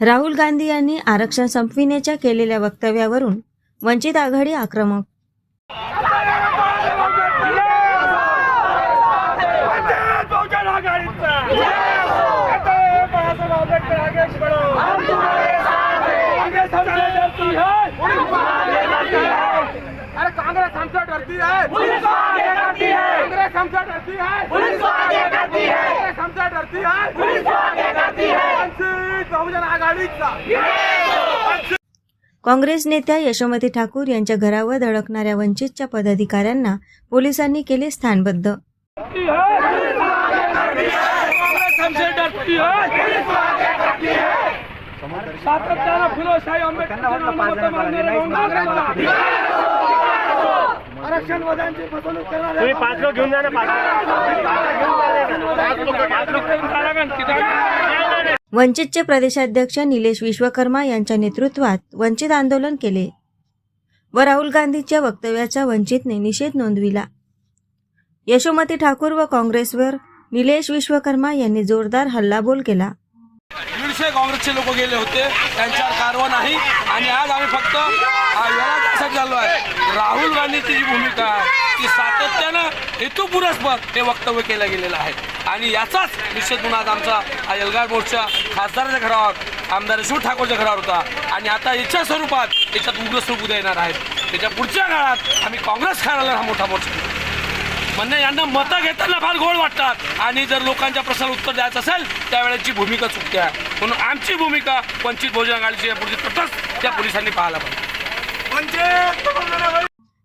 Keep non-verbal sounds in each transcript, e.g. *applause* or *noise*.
राहुल गांधी यांनी आरक्षण संपविण्याच्या केलेल्या वक्तव्यावरून वंचित आघाडी आक्रमक. कांग्रेस हमसे डरती है अरे कांग्रेस हमसे डरती है पुलिस को आगे करती है कांग्रेस हमसे डरती है पुलिस को आगे करती है कांग्रेस हमसे डरती है पुलिस को आगे करती है वंचित बहुजन आघाडीचा काँग्रेस नेत्या यशोमती ठाकूर यांच्या घरावर धडकणाऱ्या वंचितच्या पदाधिकाऱ्यांना पोलिसांनी केले स्थानबद्ध. सातत्यानं फुलोशाही आंबेडकर आरक्षण वदांची फसवणूक करणारे तुम्ही पाच लोक घेऊन जा ना पाच लोक. वंचितचे प्रदेशाध्यक्ष निलेश विश्वकर्मा यांच्या नेतृत्वात वंचित आंदोलन केले. व राहुल गांधीच्या वक्तव्याचा वंचितने निषेध नोंदविला. यशोमती ठाकूर व काँग्रेसवर निलेश विश्वकर्मा यांनी जोरदार हल्लाबोल केला. दीडशे काँग्रेसचे लोक गेले होते. त्यांच्यावर कारवा नाही. आणि आज आम्ही फक्त झालो आहे. राहुल गांधीची जी भूमिका आहे की सातत्यानं हेतुपुरस्पर हे वक्तव्य केलं गेलेलं आहे. आणि याचाच निषेध म्हणून आमचा हा एल्गार मोर्चा खासदाराच्या घरावर आमदार शिव ठाकूरच्या घरावर होता. आणि आता याच्या स्वरूपात याच्यात उग्र स्वरूप उद्या येणार आहेत. त्याच्या पुढच्या काळात आम्ही काँग्रेस खाण्याला हा मोठा मोर्चा म्हणजे यांना मतं घेताना फार गोड वाटतात. आणि जर लोकांच्या प्रश्नाला उत्तर द्यायचं असेल त्यावेळेची भूमिका चुकते आहे. म्हणून आमची भूमिका वंचित बहुजन आघाडीची यापुढची तटस्थ त्या पोलिसांनी पाहायला पाहिजे.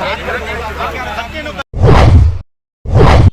何? *laughs*